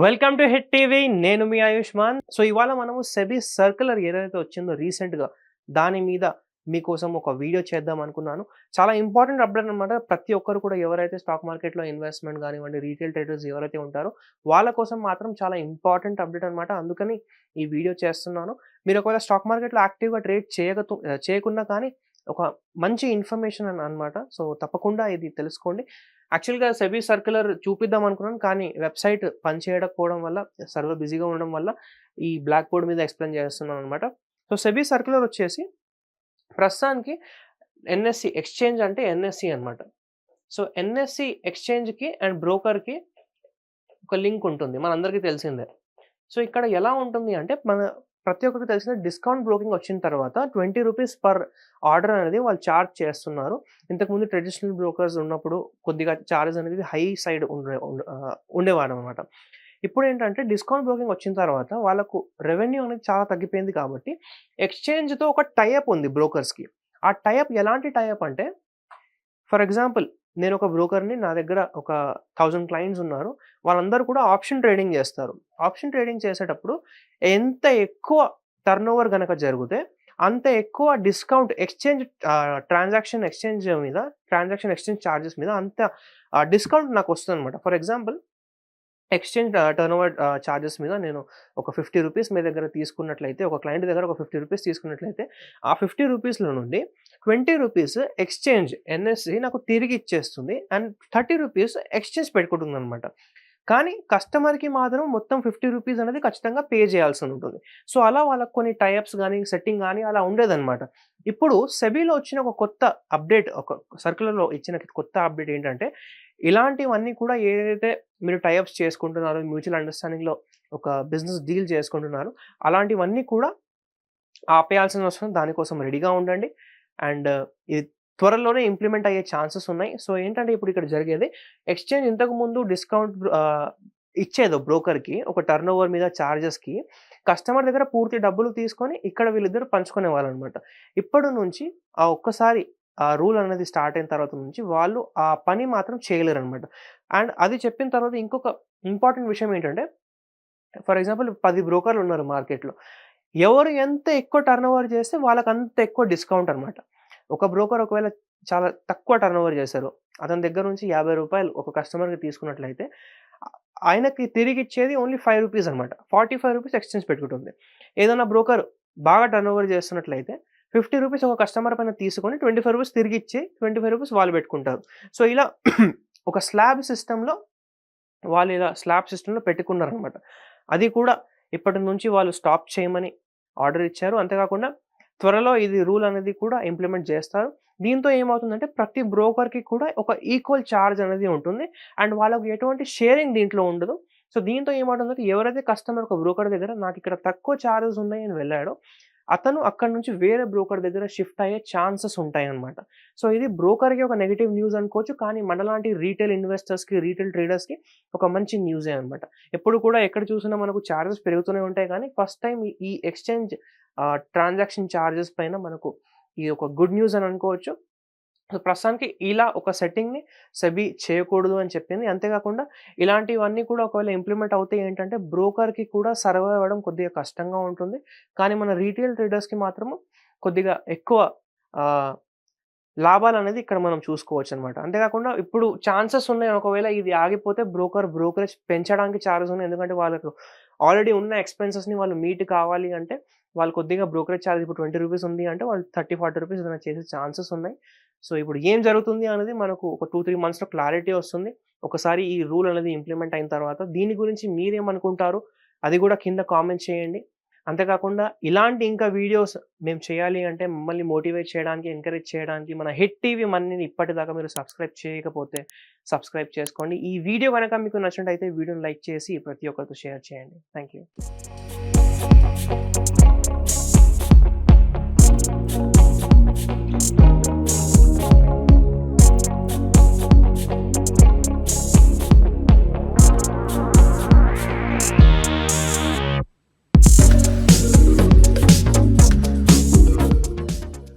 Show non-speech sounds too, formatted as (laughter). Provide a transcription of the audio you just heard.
Welcome to hit TV నేను మీ Ayushman. So ఇవాళ మనము సెబీ సర్కులర్ ఏదైతే వచ్చిందో రీసెంట్గా దాని మీద మీకోసం ఒక వీడియో చేద్దాం అనుకున్నాను. చాలా ఇంపార్టెంట్ అప్డేట్ అనమాట ప్రతి ఒక్కరు కూడా ఎవరైతే స్టాక్ మార్కెట్లో ఇన్వెస్ట్మెంట్ కానివ్వండి రీటైల్ ట్రేడర్స్ ఎవరైతే ఉంటారో వాళ్ళ కోసం మాత్రం చాలా ఇంపార్టెంట్ అప్డేట్ అనమాట అందుకని ఈ వీడియో చేస్తున్నాను. మీరు ఒకవేళ స్టాక్ మార్కెట్లో యాక్టివ్గా ట్రేడ్ చేయక చేయకుండా కానీ ఒక మంచి ఇన్ఫర్మేషన్ అని అనమాట సో తప్పకుండా ఇది తెలుసుకోండి. యాక్చువల్గా సెబీ సర్క్యులర్ చూపిద్దాం అనుకున్నాను కానీ వెబ్సైట్ పనిచేయకపోవడం వల్ల సర్వర్ బిజీగా ఉండడం వల్ల ఈ బ్లాక్ బోర్డ్ మీద ఎక్స్ప్లెయిన్ చేస్తున్నాను అనమాట సో సెబీ సర్క్యులర్ వచ్చేసి ప్రస్తుతానికి ఎన్ఎస్సి ఎక్స్చేంజ్ అంటే ఎన్ఎస్సి అనమాట సో ఎన్ఎస్సి ఎక్స్చేంజ్కి అండ్ బ్రోకర్కి ఒక లింక్ ఉంటుంది మనందరికీ తెలిసిందే. సో ఇక్కడ ఎలా ఉంటుంది అంటే మన ప్రతి ఒక్కరికి తెలిసిన డిస్కౌంట్ బ్రోకింగ్ వచ్చిన తర్వాత ట్వంటీ రూపీస్ పర్ ఆర్డర్ అనేది వాళ్ళు ఛార్జ్ చేస్తున్నారు. ఇంతకుముందు ట్రెడిషనల్ బ్రోకర్స్ ఉన్నప్పుడు కొద్దిగా ఛార్జెస్ అనేది హై సైడ్ ఉండే ఉండే- ఉండేవాడు అనమాట ఇప్పుడు ఏంటంటే డిస్కౌంట్ బ్రోకింగ్ వచ్చిన తర్వాత వాళ్ళకు రెవెన్యూ అనేది చాలా తగ్గిపోయింది కాబట్టి ఎక్స్చేంజ్తో ఒక టైఅప్ ఉంది బ్రోకర్స్కి ఆ టైఅప్ ఎలాంటి టైఅప్ అంటే ఫర్ ఎగ్జాంపుల్ నేను ఒక బ్రోకర్ని నా దగ్గర ఒక థౌజండ్ క్లయింట్స్ ఉన్నారు. వాళ్ళందరూ కూడా ఆప్షన్ ట్రేడింగ్ చేస్తారు. ఆప్షన్ ట్రేడింగ్ చేసేటప్పుడు ఎంత ఎక్కువ టర్న్ ఓవర్ కనుక జరిగితే అంత ఎక్కువ డిస్కౌంట్ ఎక్స్చేంజ్ ట్రాన్సాక్షన్ ఎక్స్చేంజ్ మీద ట్రాన్సాక్షన్ ఎక్స్చేంజ్ ఛార్జెస్ మీద అంత డిస్కౌంట్ నాకు వస్తుంది అనమాట for example exchange turnover charges మీద నేను ఒక ఫిఫ్టీ రూపీస్ మీ దగ్గర తీసుకున్నట్లయితే ఒక క్లయింట్ దగ్గర ఒక ఫిఫ్టీ రూపీస్ తీసుకున్నట్లయితే ఆ ఫిఫ్టీ రూపీస్లో నుండి ట్వంటీ రూపీస్ ఎక్స్చేంజ్ ఎన్ఎస్సి నాకు తిరిగి ఇచ్చేస్తుంది. అండ్ థర్టీ రూపీస్ ఎక్స్చేంజ్ పెట్టుకుంటుంది అనమాట కానీ కస్టమర్కి మాత్రం మొత్తం ఫిఫ్టీ రూపీస్ అనేది ఖచ్చితంగా పే చేయాల్సి ఉంటుంది సో అలా వాళ్ళకి కొన్ని టైప్స్ కానీ సెట్టింగ్ కానీ అలా ఉండేదన్నమాట. ఇప్పుడు సెబీలో వచ్చిన ఒక కొత్త అప్డేట్ ఒక సర్కులర్లో ఇచ్చిన కొత్త అప్డేట్ ఏంటంటే ఇలాంటివన్నీ కూడా ఏదైతే మీరు టైప్స్ చేసుకుంటున్నారో మ్యూచువల్ అండర్స్టాండింగ్లో ఒక బిజినెస్ డీల్ చేసుకుంటున్నారో అలాంటివన్నీ కూడా ఆపేయాల్సిన అవసరం దానికోసం రెడీగా ఉండండి. అండ్ ఇది త్వరలోనే ఇంప్లిమెంట్ అయ్యే ఛాన్సెస్ ఉన్నాయి. సో ఏంటంటే ఇప్పుడు ఇక్కడ జరిగేది ఎక్స్చేంజ్ ఇంతకుముందు డిస్కౌంట్ ఇచ్చేదో బ్రోకర్కి ఒక టర్న్ ఓవర్ మీద ఛార్జెస్కి కస్టమర్ దగ్గర పూర్తి డబ్బులు తీసుకొని ఇక్కడ వీళ్ళిద్దరు పంచుకునే వాళ్ళు అనమాట ఇప్పటి నుంచి ఆ ఒక్కసారి ఆ రూల్ అనేది స్టార్ట్ అయిన తర్వాత నుంచి వాళ్ళు ఆ పని మాత్రం చేయలేరు అనమాట అండ్ అది చెప్పిన తర్వాత ఇంకొక ఇంపార్టెంట్ విషయం ఏంటంటే ఫర్ ఎగ్జాంపుల్ పది బ్రోకర్లు ఉన్నారు మార్కెట్లో. ఎవరు ఎంత ఎక్కువ టర్న్ ఓవర్ చేస్తే వాళ్ళకి అంత ఎక్కువ డిస్కౌంట్ అనమాట. ఒక బ్రోకర్ ఒకవేళ చాలా తక్కువ టర్న్ ఓవర్ చేశారు అతని దగ్గర నుంచి యాభై రూపాయలు ఒక కస్టమర్కి తీసుకున్నట్లయితే ఆయనకి తిరిగి ఇచ్చేది ఓన్లీ ఫైవ్ రూపీస్ అనమాట ఫార్టీ ఫైవ్ రూపీస్ ఎక్స్చేంజ్ పెట్టుకుంటుంది. ఏదైనా బ్రోకర్ బాగా టర్న్ ఓవర్ చేస్తున్నట్లయితే ఫిఫ్టీ రూపీస్ ఒక కస్టమర్ పైన తీసుకొని ట్వంటీ ఫైవ్ రూపీస్ తిరిగి ఇచ్చి ట్వంటీ ఫైవ్ రూపీస్ వాళ్ళు పెట్టుకుంటారు. సో ఇలా (clears throat) ఒక స్లాబ్ సిస్టంలో వాళ్ళు ఇలా స్లాబ్ సిస్టంలో పెట్టుకున్నారనమాట అది కూడా ఇప్పటి నుంచి వాళ్ళు స్టాప్ చేయమని ఆర్డర్ ఇచ్చారు. అంతేకాకుండా త్వరలో ఇది రూల్ అనేది కూడా ఇంప్లిమెంట్ చేస్తారు. దీంతో ఏమవుతుందంటే ప్రతి బ్రోకర్కి కూడా ఒక ఈక్వల్ ఛార్జ్ అనేది ఉంటుంది. అండ్ వాళ్ళకి ఎటువంటి షేరింగ్ దీంట్లో ఉండదు. సో దీంతో ఏమవుతుందంటే ఎవరైతే కస్టమర్ ఒక బ్రోకర్ దగ్గర నాకు ఇక్కడ తక్కువ ఛార్జెస్ ఉన్నాయని వెళ్ళాడో అతను అక్కడ నుంచి వేరే బ్రోకర్ దగ్గర షిఫ్ట్ అయ్యే ఛాన్సెస్ ఉంటాయి సో ఇది బ్రోకర్కి ఒక నెగిటివ్ న్యూస్ అనుకోవచ్చు. కానీ మనలాంటి రీటైల్ ఇన్వెస్టర్స్కి రీటైల్ ట్రేడర్స్కి ఒక మంచి న్యూసే అనమాట ఎప్పుడు కూడా ఎక్కడ చూసినా మనకు ఛార్జెస్ పెరుగుతూనే ఉంటాయి. కానీ ఫస్ట్ టైం ఈ ఎక్స్చేంజ్ ట్రాన్సాక్షన్ ఛార్జెస్ పైన మనకు ఇది ఒక గుడ్ న్యూస్ అని అనుకోవచ్చు. సో ప్రస్తుతానికి ఇలా ఒక సెట్టింగ్ని సెబీ చేయకూడదు అని చెప్పింది. అంతేకాకుండా ఇలాంటివన్నీ కూడా ఒకవేళ ఇంప్లిమెంట్ అవుతాయి ఏంటంటే బ్రోకర్కి కూడా సర్వైవ్ అవ్వడం కొద్దిగా కష్టంగా ఉంటుంది. కానీ మన రీటైల్ ట్రేడర్స్కి మాత్రము కొద్దిగా ఎక్కువ లాభాలు అనేది ఇక్కడ మనం చూసుకోవచ్చు అనమాట అంతేకాకుండా ఇప్పుడు ఛాన్సెస్ ఉన్నాయి. ఒకవేళ ఇది ఆగిపోతే బ్రోకర్ బ్రోకరేజ్ పెంచడానికి ఛార్జెస్ ఉన్నాయి. ఎందుకంటే వాళ్ళకు ఆల్రెడీ ఉన్న ఎక్స్పెన్సెస్ని వాళ్ళు మీట్ కావాలి అంటే వాళ్ళు కొద్దిగా బ్రోకరేజ్ ఛార్జ్ ఇప్పుడు ట్వంటీ రూపీస్ ఉంది అంటే వాళ్ళు థర్టీ ఫార్టీ రూపీస్ ఏదైనా చేసే ఛాన్సెస్ ఉన్నాయి. సో ఇప్పుడు ఏం జరుగుతుంది అనేది మనకు ఒక టూ త్రీ మంత్స్లో క్లారిటీ వస్తుంది. ఒకసారి ఈ రూల్ అనేది ఇంప్లిమెంట్ అయిన తర్వాత దీని గురించి మీరేమనుకుంటారు? అది కూడా కింద కామెంట్ చేయండి. అంతేకాకుండా ఇలాంటి ఇంకా వీడియోస్ మేము చేయాలి అంటే మమ్మల్ని మోటివేట్ చేయడానికి ఎంకరేజ్ చేయడానికి మన హిట్ టీవీ మనని ఇప్పటిదాకా మీరు సబ్స్క్రైబ్ చేయకపోతే సబ్స్క్రైబ్ చేసుకోండి. ఈ వీడియో కనుక మీకు నచ్చినట్టయితే వీడియోని లైక్ చేసి ప్రతి ఒక్కరితో షేర్ చేయండి. Thank you